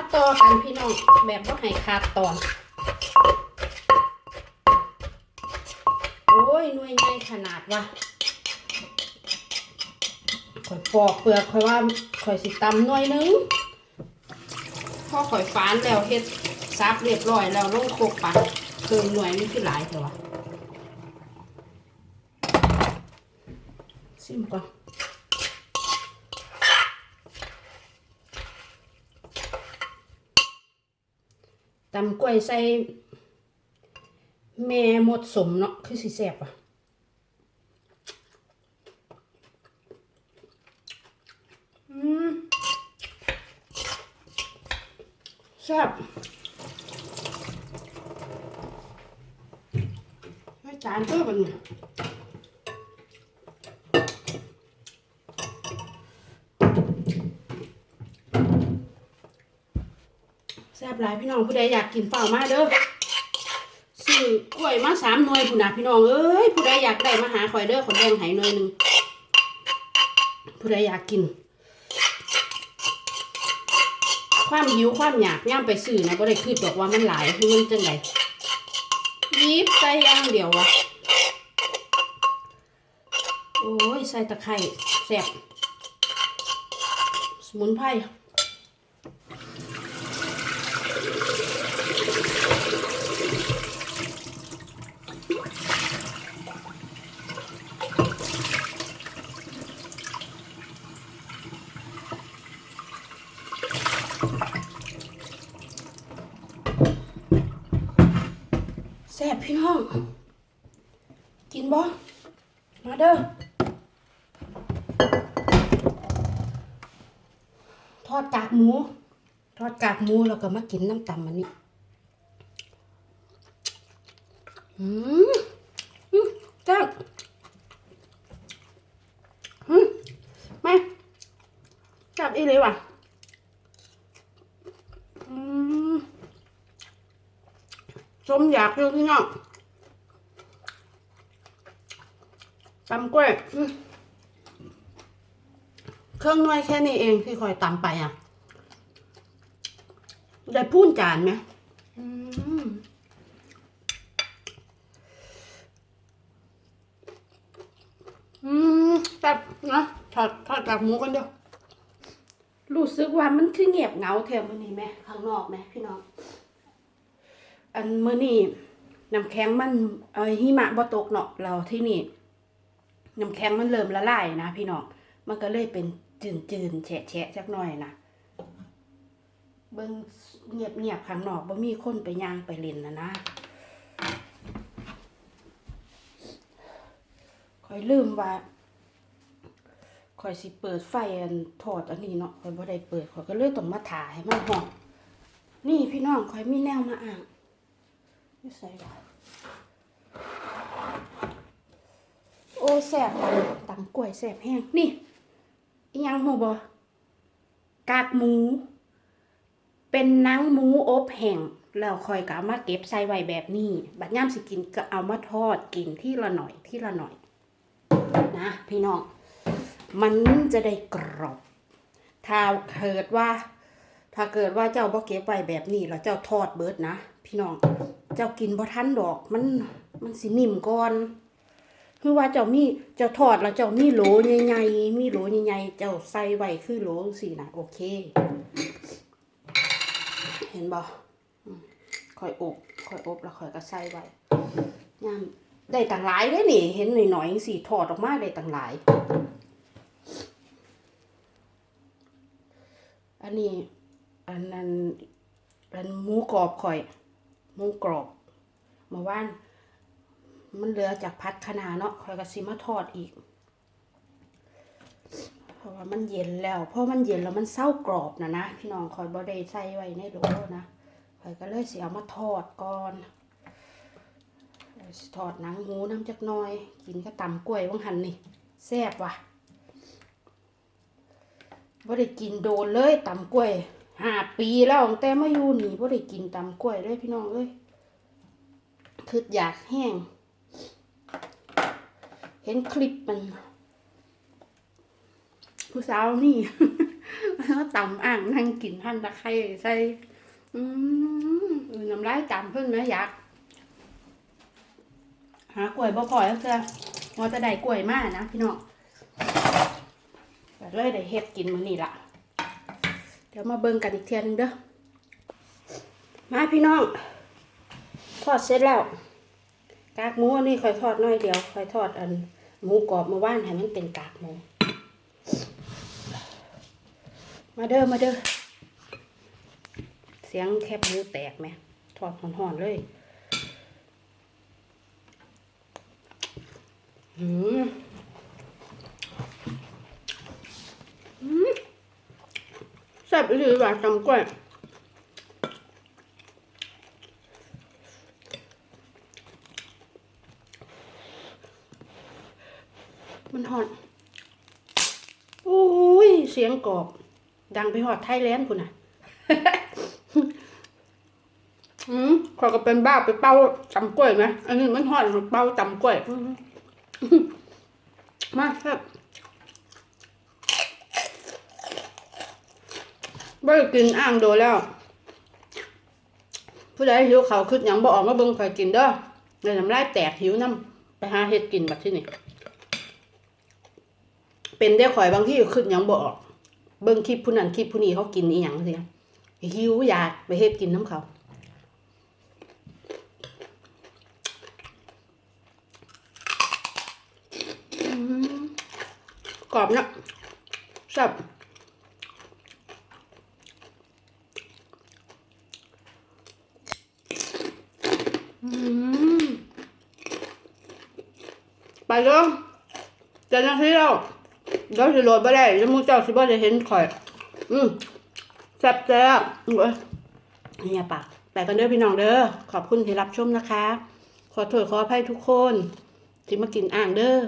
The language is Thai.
มาต่อกันพี่น้องแบบว่าให้ขาดตอน โอ้ยหน่วยใหญ่ขนาดวะข่อยปอกเปลือกข่อยว่าข่อยสิตำหน่วยหนึงพ่อข่อยฟานแล้วเฮ็ดซับเรียบร้อยแล้วลงโคกปัดเพิ่มหน่วยนี่คือหลายเถอะวะซิมก่อนำกล้วยใส่แม่หมดสมเนาะคือสิแซ่บอะแซ่บให้จานเพิ่มมันเนี่ย บหลายพี่น้องผู้ใดอยากกินเปล่ามาเด้อซื้อกล้วยมาสามหน่วยผู้นะพี่น้องเอ้ยผู้ใดอยากได้มาหาข่อยเด้อขอแดงไหหน่วยหนึ่งผู้ใดอยากกิน ความหิวความอยากย่ามไปซื้อนะก็ได้คือบอกว่ามันหลายคือมันจังไดยิบใส่ย่างเดียววะโอ้ยใส่ตะไคร้แซ่บสมุนไพร แซ่บพี่น้อง กินบ่มาเด้อทอดกากหมู ทอดกากหมูแล้วก็มากินน้ำตำมันนี่อืมอืมจ้าอืมมาจับอีเลยว่ะอืม สมอยากอยู่พี่น้องตำกล้วยอื้อเครื่องน้อยแค่นี้เองที่คอยตำไปอะ ได้พูนจานไหมอืมอืมตัดนะถอดถอดจากหมูกันเดียวรู้สึกว่ามันคือเงียบเหงาแถวมันนี่ไหมข้างนอกไหมพี่น้อง อันเมื้อนี้น้ำแข็งมันเออหิมะบ่ตกเนาะเราที่นี่น้ำแข็งมันเริ่มละลายนะพี่น้องมันก็เลยเป็นจืนๆแฉะแฉะจักหน่อยนะเบิ่งเงียบเงียบๆข้างนอกบ่มีคนไปย่างไปเล่นนะนะคอยลืมว่าคอยสิเปิดไฟอันทอดอันนี้เนาะคอยบ่ได้เปิดคอยก็เลยต้องมาถ่าให้มันหอมนี่พี่น้องคอยมีแนวมาอ่าง ไม่ใส่หรอโอ้แสบตำกล้วยแสบแห้งนี่อียังหูบอกากหมู เป็นนังหมูอบแห้งแล้วคอยก็เอามาเก็บใส่ไว้แบบนี้ บัดย่ามสิกินก็เอามาทอดกินที่ละหน่อยที่ละหน่อย นะ พี่น้อง มันจะได้กรอบถ้าเกิดว่า ถ้าเกิดว่าเจ้าบ่เก็บไว้แบบนี้แล้วเจ้าทอดเบิดนะ พี่น้อง เจ้ากินบ่ทันดอก มันมันสินิ่มก่อนคือว่าเจ้ามีเจ้าทอดแล้วเจ้ามีโหลใหญ่ๆมีโหลใหญ่ๆเจ้าใส่ไว้คือโหลสินะโอเค เห็นบ่อืมค่อยอบค่อยอบแล้วค่อยก็ใส่ไว้ย่ามได้ต่างหลายได้นี่ เห็นหน่อยๆสิทอดออกมาได้ต่างหลาย อันนี้ อันนั้นอันหมูกรอบข่อยหมูกรอบเมาว่าน มันเหลือจากพัดคะนาเนาะข่อยก็สิมาทอดอีก เพราะว่ามันเย็นแล้วเพราะมันเย็นแล้วมันเศร้ากรอบนะนะพี่น้องข่อยบ่ได้ใส่ไว้ในโหลนะข่อยก็เลยสิเอามาทอดก่อนทอดหนังหมูน้ำจักน่อย กินก็ตำกล้วยว่างหันนี่แซ่บว่ะบ่ได้กินโดนเลยตำกล้วย ห้าปีแล้วตั้งแต่มาอยู่นี่บ่ได้กินตำกล้วยเลยพี่น้องเอ้ยคืออยากแห้ง เห็นคลิปมัน ผู้สาวนี่แล้วตำอ่างนั่งกินหั่นตะไคร้ใส่อืมเอน้ำลายจำเพิ่นไหมอยาก หากล้วยบ่พอแล้วเจ้าว่าจะได้กล้วยมากนะพี่น้องแต่เลยได้เฮ็ดกินมื้อนี้ล่ะ ดี๋ยวมาเบิ่งกันอีกเทียหนึงเด้อ มาพี่น้อง ทอดเสร็จแล้ว กากหมูอันนี้ค่อยทอดน้อยเดียว ค่อยทอดอันหมูกรอบมาว่านให้มันเป็นกากหมู มาเด้อ มาเด้อ เสียงแคบหมูแตกไหม ทอดห่อนๆเลยอืมอืมแซ่บอีหลีว่ะจำกล้วยมันหอนโอ้ย เสียงกรอบ ดังไปหอดไทยแลนด์คุณน่ะ อืมขอยก็เป็นบ้าไปเป้าจำกล้วยไหมอันนี้มันหอนเป้าจำกล้วยอืมมาครับ บ่ได้กินอ่างโดแล้ว ผู้ใดหิวเขาวขึ้นยังบ่ออกมาเบิ่งข่อยกินเด้อเดี๋ยน้ำลายแตกหิวน้ำไปหาเฮ็ดกินบัดที่นี่เป็นได้ข่อยบางที่ขึ้นยังบ่ออก เบิ่งคลิปผู้นั้นคลิปผู้นี้เขากินอีหยังสิหิวอยากไปเฮ็ดกินน้ำเขากรอบนะแซ่บอืมไป เด้อเจะนาทีแล้วเดี๋ยวสิโหลดไปได้แล้วมูเจ้าสิบ่ได้เห็นข่อย อืมแซ่บแซ่บอืมเอ้ยเนี่ยปากแต่กันเด้อพี่น้องเด้อขอบคุณที่รับชมนะคะ ขอโทษขออภัยทุกคนที่มากินอ่างเด้อ